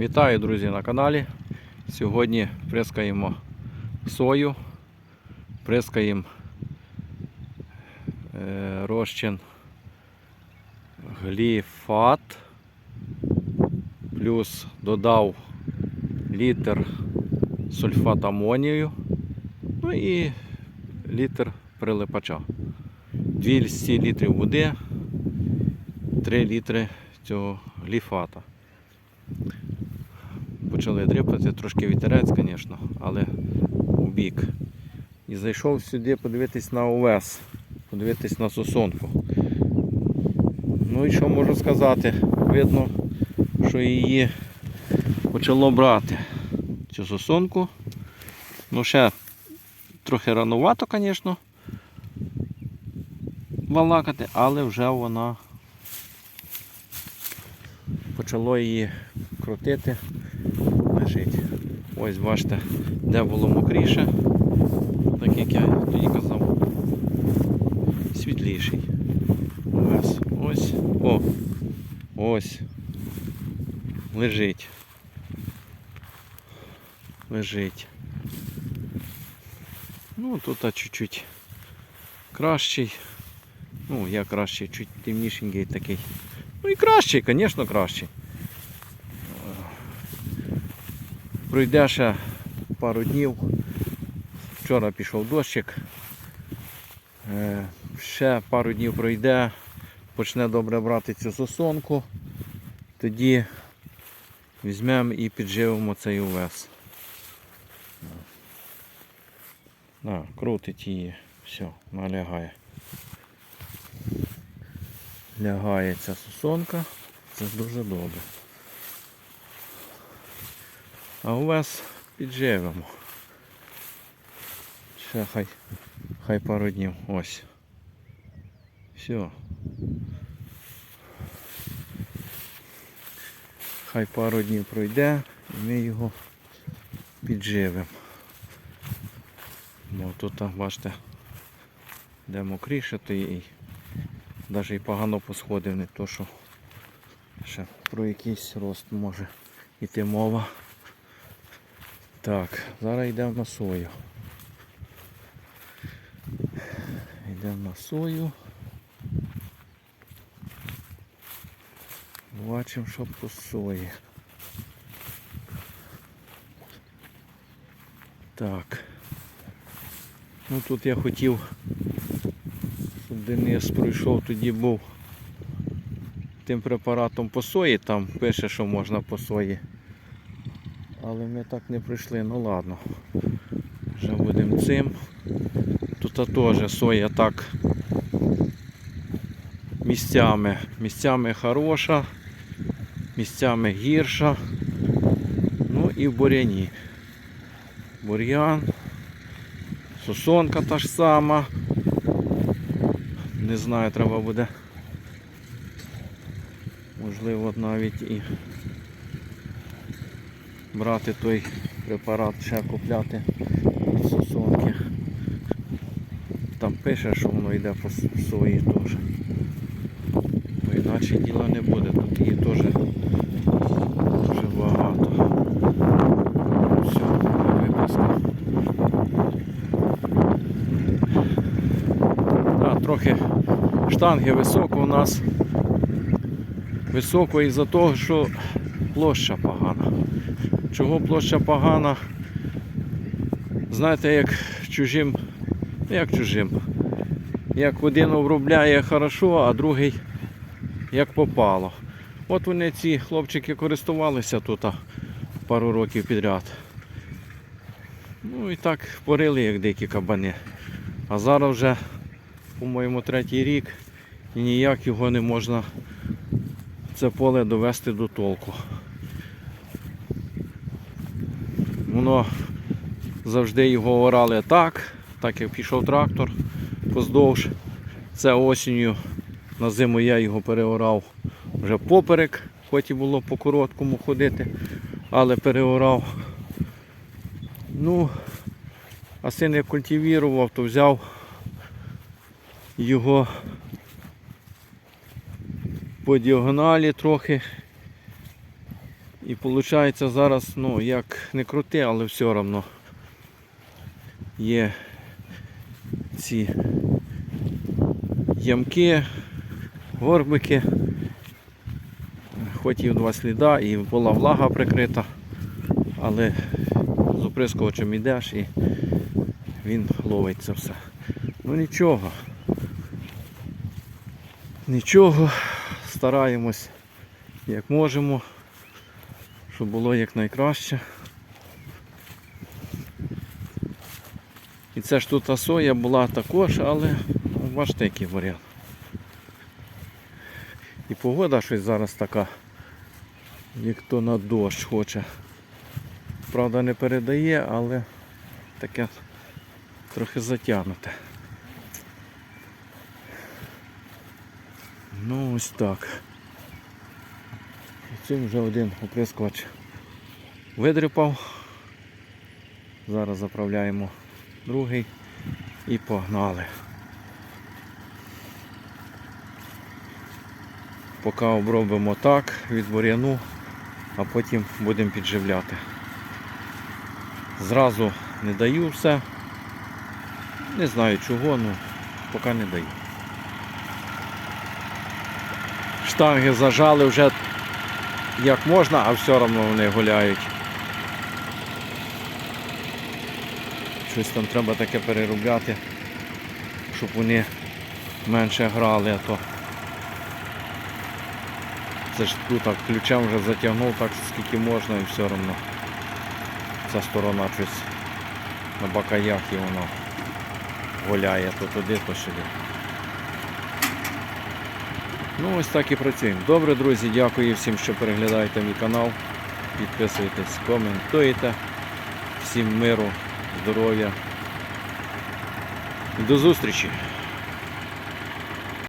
Вітаю, друзі, на каналі. Сьогодні прискаємо сою, прискаємо е, розчин гліфат, плюс додав літр сульфат амонію, ну і літр прилипача. 200 літрів води, 3 літри цього гліфата почали дрипати, трошки вітерець, звісно, але у бік. І зайшов сюди подивитись на овес, подивитись на сосонку. Ну і що можу сказати? Видно, що її почало брати цю сосонку. Ну ще трохи ранувато, звісно, балакати, але вже вона почало її крутити лежить. Ось бачите, де було мокріше, так як я тоді казав, світліший. Ось, ось, о, ось. Лежить. Лежить. Ну, тут чуть-чуть кращий. Ну, я кращий, чуть темнішенький такий. Ну і кращий, звісно, кращий. Пройде ще пару днів. Вчора пішов дощик. Е, Ще пару днів пройде, почне добре брати цю сосонку. Тоді візьмемо і підживимо цей увес. На, крутить її, все, налягає. Лягає ця сосонка, це дуже добре. А у вас підживемо. Ще хай, хай пару днів. Ось. Все. Хай пару днів пройде і ми його підживемо. Бо тут, бачите, де мокріше, то і навіть і погано посходив, не то що ще про якийсь рост може йти мова. Так, зараз йдемо на сою. Йдемо на сою. Бачимо, що по сої. Так. Ну тут я хотів, щоб Денис пройшов, тоді був тим препаратом по сої, там пише, що можна по сої. Але ми так не прийшли, ну ладно. Вже будемо цим. Тут теж соя так місцями. Місцями хороша, місцями гірша. Ну і в буряні. Бур'ян. Сосонка та ж сама. Не знаю, треба буде. Можливо навіть і брати той препарат, ще купляти від сосонки. Там пише, що воно йде по сої теж. Бо іначе діла не буде, тут її теж дуже багато. Все, випуска. Да, трохи штанги високо у нас. Високо із-за того, що площа. Чого площа погана? Знаєте, як чужим, ну, як чужим. Як один обробляє хорошо, а другий як попало. От вони ці хлопчики користувалися тут пару років підряд. Ну і так порили, як дикі кабани. А зараз вже, по-моєму, третій рік і ніяк його не можна це поле довести до толку. Воно завжди його орали так, так як пішов трактор поздовж. Це осінню на зиму я його переорав вже поперек, хоч і було по короткому ходити, але переорав. Ну, а син як культивірував, то взяв його по діагоналі трохи І виходить зараз, ну, як не крути, але все одно є ці ямки, горбики, хоч і в два сліда, і була влага прикрита, але з оприскувачем йдеш і він ловить це все. Ну нічого. Нічого, стараємось як можемо, щоб було якнайкраще. І це ж тут та соя була також, але ну, бачите, який варіант. І погода щось зараз така, як то на дощ хоче. Правда не передає, але таке трохи затягнуте. Ну ось так. І цим вже один оприскувач видрипав. Зараз заправляємо другий і погнали. Поки обробимо так від бур'яну, а потім будемо підживляти. Зразу не даю все. Не знаю чого, ну поки не даю. Штанги зажали вже як можна, а все одно вони гуляють. Щось там треба таке переробляти, щоб вони менше грали, а то це ж тут так ключем вже затягнув так скільки можна і все одно ця сторона щось на бакаях і воно гуляє то туди, то сюди. Ну ось так і працюємо. Добре, друзі, дякую всім, що переглядаєте мій канал. Підписуйтесь, коментуєте. Всім миру, здоров'я. До зустрічі!